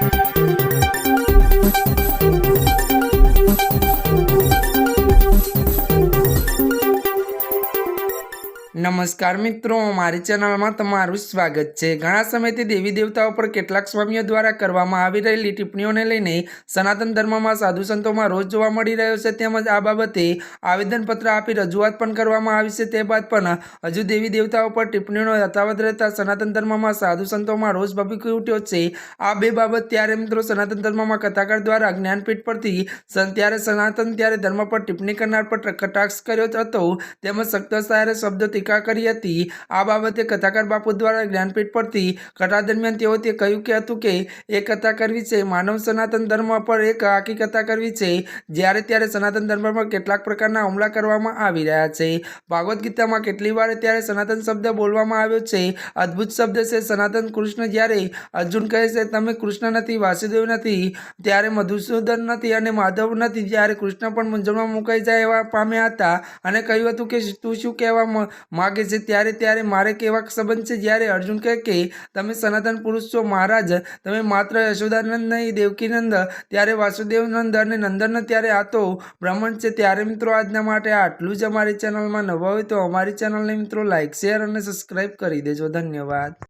Thank you. નમસ્કાર મિત્રો, મારી ચેનલમાં તમારું સ્વાગત છે. ઘણા સમયથી દેવી દેવતાઓ પર કેટલાક સ્વામીઓ દ્વારા કરવામાં આવી રહેલી ટિપ્પણીઓને લઈને સનાતન ધર્મમાં સાધુ સંતોમાં રોજ જોવા મળી રહ્યો છે. તેમજ આ બાબતે આવેદનપત્ર આપી રજૂઆત પણ કરવામાં આવી છે. તે બાદ પણ હજુ દેવી દેવતાઓ પર ટિપ્પણીઓનો યથાવત રહેતા સનાતન ધર્મમાં સાધુ સંતોમાં રોજ ભભૂકી ઉઠ્યો છે. આ બે બાબત ત્યારે મિત્રો સનાતન ધર્મમાં કથાકાર દ્વારા જ્ઞાનપીઠ પરથી ત્યારે સનાતન, ત્યારે ધર્મ પર ટિપ્પણી કરનાર પર કટાક્ષ કર્યો હતો. તેમજ સખ્ત શબ્દથી શબ્દ ટીકા કરી હતી. આ બાબતે કથાકાર બાપુ દ્વારા જ્ઞાનપીઠ પરથી કથા દરમિયાન તેઓ તે કહ્યું કે હતું કે એ કથા કરવી છે માનવ સનાતન ધર્મ પર એક આખી કથા કરવી છે, જ્યારે ત્યારે સનાતન ધર્મ પર કેટલાક પ્રકારના હુમલા કરવામાં આવી રહ્યા છે. ભાગવદ્ ગીતામાં કેટલી વાર ત્યારે સનાતન શબ્દ બોલવામાં આવ્યો છે. અદ્ભુત શબ્દ છે સનાતન કૃષ્ણ જ્યારે અર્જુન કહે છે, તમે કૃષ્ણ નથી, વાસુદેવ નથી. ત્યારે મધુસૂદન નથી અને માધવ નથી, જ્યારે કૃષ્ણ પણ મૂંઝવણમાં મુકાઈ જાય એવા પામ્યા હતા અને કહ્યું હતું કે, તું શું કહેવા માગે છે ત્યારે ત્યારે મારે કેવા સંબંધ છે? જ્યારે અર્જુન કહે કે, તમે સનાતન પુરુષ છો મહારાજ, તમે માત્ર યશોદાનંદ નહીં, દેવકીનંદ, ત્યારે વાસુદેવ નંદ અને નંદન ત્યારે આ તો બ્રાહ્મણ છે. ત્યારે મિત્રો, આજના માટે આટલું જ અમારી ચેનલમાં નવા હોય તો અમારી ચેનલને મિત્રો લાઇક શેર અને સબસ્ક્રાઈબ કરી દેજો. ધન્યવાદ.